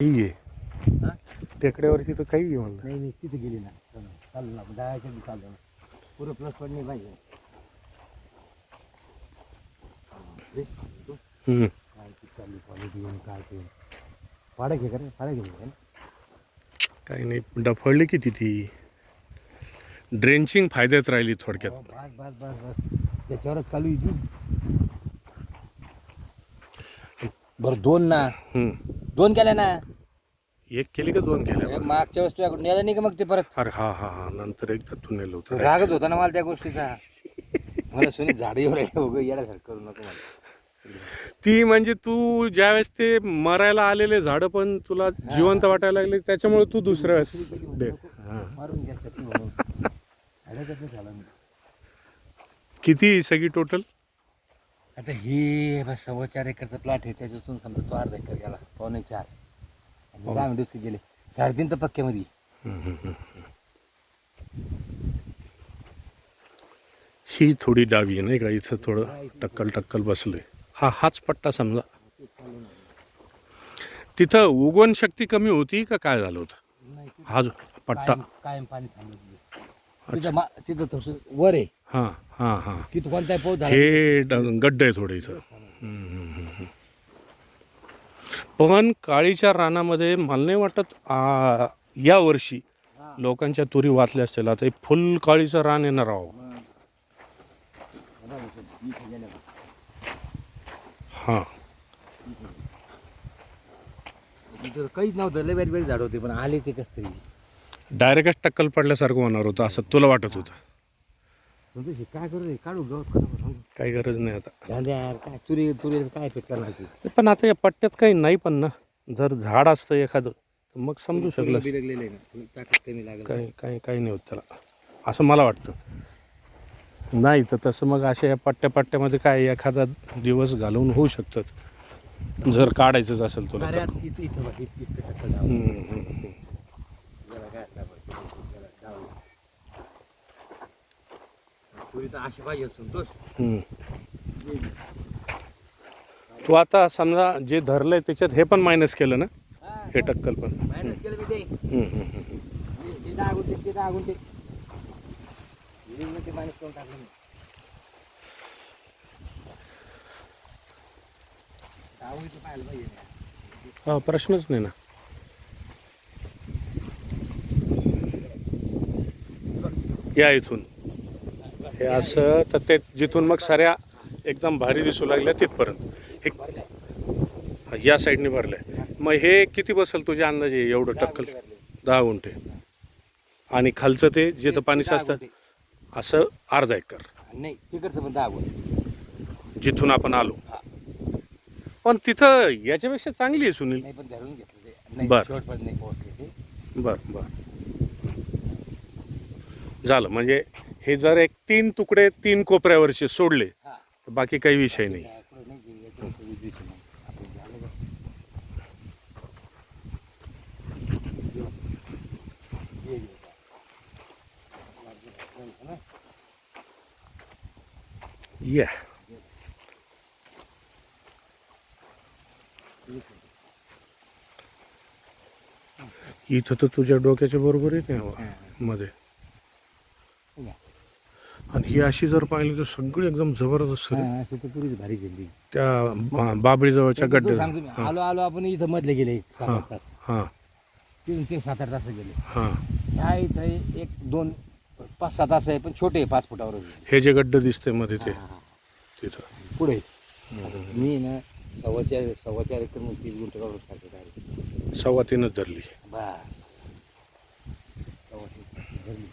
काही आहे. टेकड्यावरची तर काही आहे म्हणलं. नाही नाही तिथे गेली ना. चला, चालू ना जायचं बी चालू पुरं प्लस पण नाही पाहिजे. हे, तू? हम्म. काय ती चालली क्वालिटी काय ते? घे का रे? फाडक घे काही नाही डफळली किती ती ड्रेंचिंग फायद्यात राहिली थोडक्यात. हो, बस बस बस बस. त्याच्यावरच चालू आहे ती बरं दोन ना. हम्म. दोन केल्या ना? एक केली का दोन केल्या? मागच्या वेळेस तुझ्याकडून नेलं नाही का मग ते परत? अरे हा हा हा. नंतर एकदा तू नेलं होतं. रागच होता ना मला त्या गोष्टीचा? मला सुनी झाडे उगं येण्यासारखं करू नको मला. ती म्हणजे तू ज्यावेळेस ते मरायला आलेले झाड पण तुला जिवंत वाटायला लागले त्याच्यामुळे तू दुसऱ्या वेळेस दे. मारून घ्यायचं म्हणून अरे कसं झालं मी? किती ही सगळी टोटल आता हे बस सव्वा चार एकरचा प्लॉट आहे त्याच्यातून समजा तो अर्धा एकर गेला. पावणे चार. दहा मिनिट गेले. साडेतीन तर पक्क्यामध्ये. ही थोडी डावी आहे नाही का? इथं थोडं टक्कल टक्कल बसलोय. हा हाच पट्टा समजा. तिथं उगवण शक्ती कमी होती का काय झालं होतं? हा जो पट्टा. कायम पाणी थांबलं तिथे. थोडंसं वर आहे. हा हा हा. तिथं कोणताही पाऊस झाला हे गड्डे आहे थोडे इथं हम्म, हम्म, हम्म, हम्म. पण काळीच्या रानामध्ये मला नाही वाटत आ, या वर्षी. लोकांच्या तुरी वाचल्या असतील आता हे फुल काळीचं रान येणार आहो. हां इथं काहीच नव्हतं लय बारीक झाड होते पण आले ते कस तरी डायरेक्टच टक्कल पडल्यासारखं होणार होतं असं तुला वाटत होतं म्हणतो हे काय करू रे काढू गवत काढू बरं. काही गरज नाही आता. यार काय तुरी तुरी काय पेट करणार ती? पण आता या पट्ट्यात काही नाही पण ना जर झाड असतं एखादं तर मग समजू शकलं. आहे ना थोडी ताकद कमी लागेल. काही काही काही नाही होत त्याला. असं मला वाटतं. नाही तर तसं मग अशा या पट्ट्या पट्ट्यामध्ये काय एखादा दिवस घालवून होऊ शकतात. जर काढायचंच असेल तुला अरे तर. यार, इथं इथं बघ इथं इथं टक्कल जाऊ. हम्म, हम्म, हम्म. याला काय असलं बघ, याला जाऊ. पाहिजे संतोष हम्म. तू आता समजा जे धरलंय त्याच्यात हे पण मायनस केलं ना? हे. टक्कल पण. मायनस केलं मी ते. हम्म, हम्म, हम्म. हे- हे दहा गुंठे ते दहा गुंठे मी ते मायनस करून टाकलं मी. दहा गुंठे पाहायला पाहिजे ना. हा प्रश्नच नाही ना. या इथून. हे असं तर ते जिथून मग साऱ्या एकदम भारी दिसू लागल्या तिथपर्यंत. हे या साईडने भरलंय. मग हे किती बसेल तुझ्या अंदाजे? एवढं टक्कल? दहा गुंठे. आणि खालचं ते जिथं पाणी साचतं. असं अर्धा एकर. नाही तिकडचं पण दहा गुंठे. जिथून आपण आलो. पण तिथं याच्यापेक्षा चांगली आहे सुनील. बरं. बर बर. झालं. म्हणजे हे जर एक तीन तुकडे तीन कोपऱ्यावरचे सोडले तर बाकी काही विषय नाही? ये, इथं तर तुझ्या डोक्याच्या बरोबर आहे नाही मध्ये. आणि ही अशी जर पाहिली तर सगळी एकदम जबरदस्त. हा, असं तर पुरीच भारी गेली त्या बाबळीजवळच्या सांगतो गड्ड्यात मी आलो आलो आपण इथं मधले गेले सात आठ तास. हां तीन ते सात आठ तास गेले. हां. ह्या इथं एक दोन पाच सात तास आहे पण छोटे आहे, पाच फुटावर हे जे गड्डे दिसते मध्ये ते. तिथं. पुढे. मी ना सव्वा चार सव्वा चार एकर मग तीस गुंठ काढून सव्वा तीनच धरली. बस सव्वा तीन धरली.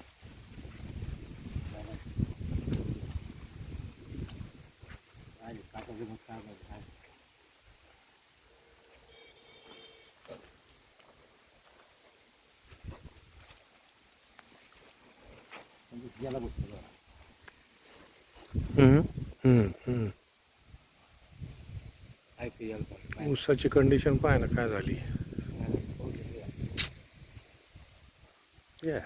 आली, काकाचं मग काय माहिती, काय. म्हणजे याला पाहिजे. ऊसाची कंडिशन पाय ना काय झाली या.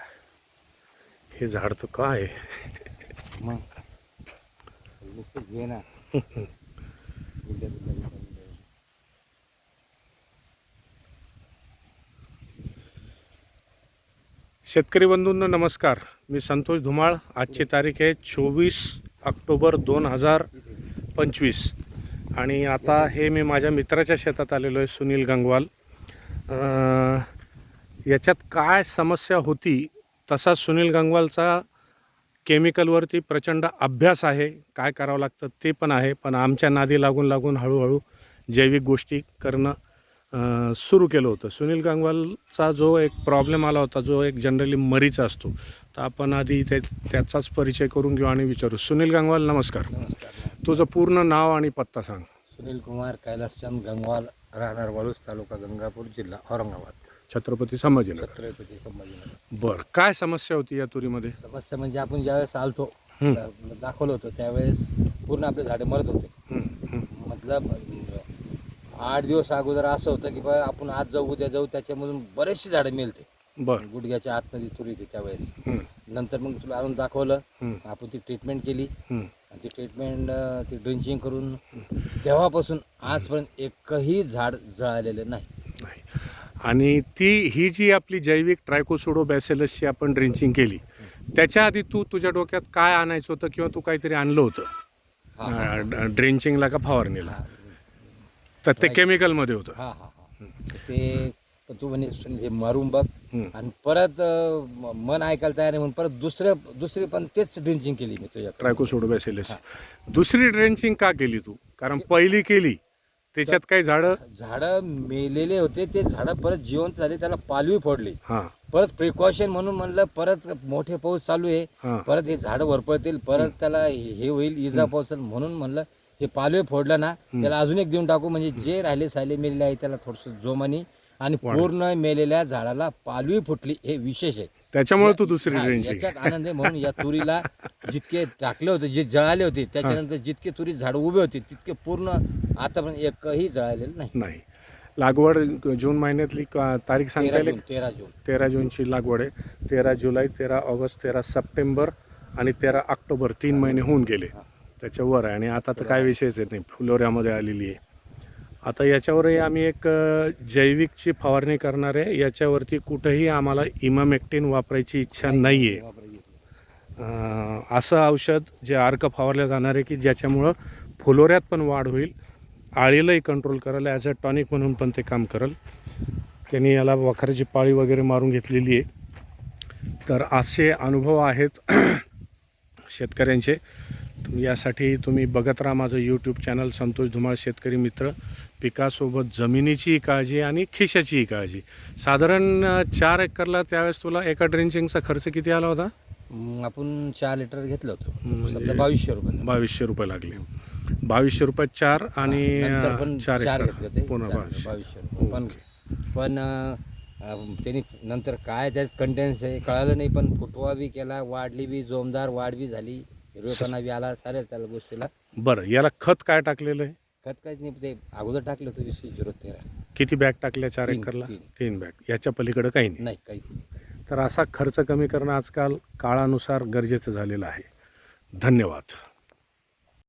हे झाड तर काय? मग नुसतं घे ना शेतकरी बंधूंना नमस्कार. मी संतोष धुमाळ. आजची तारीख आहे चोवीस ऑक्टोबर दोन हजार पंचवीस. आणि आता हे मी माझ्या मित्राच्या शेतात आलेलो आहे सुनील गंगवाल. याच्यात काय समस्या होती तसा सुनील गंगवालचा केमिकलवरती प्रचंड अभ्यास आहे काय करावं लागतं ते पण आहे पण आमच्या नादी लागून लागून हळूहळू जैविक गोष्टी करणं सुरू केलं होतं. सुनील गंगवालचा जो एक प्रॉब्लेम आला होता जो एक जनरली मरीचा असतो तर आपण आधी ते त्याचाच परिचय करून घेऊ आणि विचारू. सुनील गंगवाल नमस्कार. नमस्कार तुझं पूर्ण नाव आणि पत्ता सांग. सुनील कुमार कैलासचंद गंगवाल राहणार वाळूस तालुका गंगापूर जिल्हा औरंगाबाद. छत्रपती संभाजीनगर. छत्रपती संभाजीनगर. बरं काय समस्या होती या तुरीमध्ये? समस्या म्हणजे आपण ज्यावेळेस आलतो दाखवलं होतं त्यावेळेस पूर्ण आपले झाडे मरत होते. मतलब आठ दिवस अगोदर असं होतं की बा आपण आज जाऊ उद्या जाऊ त्याच्यामधून बरेचसे झाडं मिळते. बरं. गुडघ्याच्या आतमध्ये तुरी होती त्यावेळेस नंतर मग तुला आणून दाखवलं आपण ती ट्रीटमेंट केली. आणि ती ट्रीटमेंट ती ड्रिंचिंग करून तेव्हापासून आजपर्यंत एकही झाड जळालेलं नाही. आणि ती ही जी आपली जैविक ट्रायकोसोडो बॅसेलसची आपण ड्रिंचिंग केली त्याच्या आधी तू तुझ्या डोक्यात काय आणायचं होतं किंवा तू काहीतरी आणलं. होतं? ड्रिंचिंगला का फवारणीला? तर ते केमिकलमध्ये होतं. हा हा हा. ते पण तू म्हणे हे मारून बघ. आणि परत अं, मन ऐकायला तयार आहे म्हणून परत दुसरं दुसरी पण तेच ड्रिंचिंग केली मी तुझ्याकडे ट्रायकोसोडो बॅसेलस दुसरी ड्रेंचिंग का केली तू? कारण पहिली केली. त्याच्यात काही झाडं? झाडं मेलेले होते ते झाडं परत जिवंत झाले त्याला पालवी फोडली. हां. परत प्रिकॉशन म्हणून म्हणलं परत मोठे पाऊस चालू आहे. हां. परत हे झाडं वरपळतील परत त्याला हे होईल इजा पोहोचल म्हणून म्हणलं हे पालवे फोडलं ना त्याला अजून एक देऊन टाकू. म्हणजे जे राहिले सायले मेलेले आहे त्याला थोडस जोमानी आणि पूर्ण मेलेल्या झाडाला पालवी फुटली हे विशेष आहे. त्याच्यामुळे तू दुसरी हा, याच्यात आनंद आहे म्हणून या तुरीला जितके टाकले होते जे जळाले होते त्याच्यानंतर जितके तुरी झाड उभे होते तितके पूर्ण आतापर्यंत एकही जळालेलं नाही. नाही. लागवड जून महिन्यातली का- तारीख सांगता तेरा येईल? जून तेरा जून. तेरा जूनची लागवड आहे. तेरा जुलै तेरा ऑगस्ट तेरा सप्टेंबर आणि तेरा ऑक्टोबर तीन महिने होऊन गेले. त्याच्यावर आहे. आणि आता तर काय विषयच येत नाही. फुलोऱ्यामध्ये आलेली आहे. आता याच्यावरही आम्ही एक जैविकची फवारणी करणार आहे. याच्यावरती कुठंही आम्हाला इमामेक्टिन वापरायची इच्छा नाही आहे असं औषध जे अर्क फवारलं जाणार आहे की ज्याच्यामुळं फुलोऱ्यात पण वाढ होईल. आळीलाही कंट्रोल करेल. ॲज अ टॉनिक म्हणून पण ते काम करेल. त्यांनी याला वखराची पाळी वगैरे मारून घेतलेली आहे. तर असे अनुभव आहेत शेतकऱ्यांचे. यासाठी तुम्ही बघत राहा माझं यूट्यूब चॅनल संतोष धुमाळ शेतकरी मित्र. पिकासोबत जमिनीचीही काळजी आणि खिशाचीही काळजी. साधारण चार एकरला त्यावेळेस तुला एका ड्रेंचिंगचा खर्च किती आला होता? आपण चार लिटर घेतलं होतं. म्हणजे- बावीसशे रुपये. बावीसशे रुपये लागले. बावीसशे रुपयात चार आणि चार एकर. पुन्हा बावीसशे. रुपये. पण पण त्यांनी नंतर काय त्यात कंटेन्स आहे कळालं नाही पण फुटवा बी केला वाढली बी जोमदार वाढ बी झाली. हिरवेपणा बी आला साऱ्या त्याला गोष्टीला. बरं याला खत काय टाकलेलं आहे? खत काहीच नाही ते अगोदर टाकलं होतं वीस झिरो तेरा किती बॅग टाकल्या चार तीन- एकरला? तीन. तीन बॅग. याच्या पलीकडे काही नाही. नाही काहीच नाही. तर असा खर्च कमी करणं आजकाल काळानुसार गरजेचं झालेलं आहे. धन्यवाद.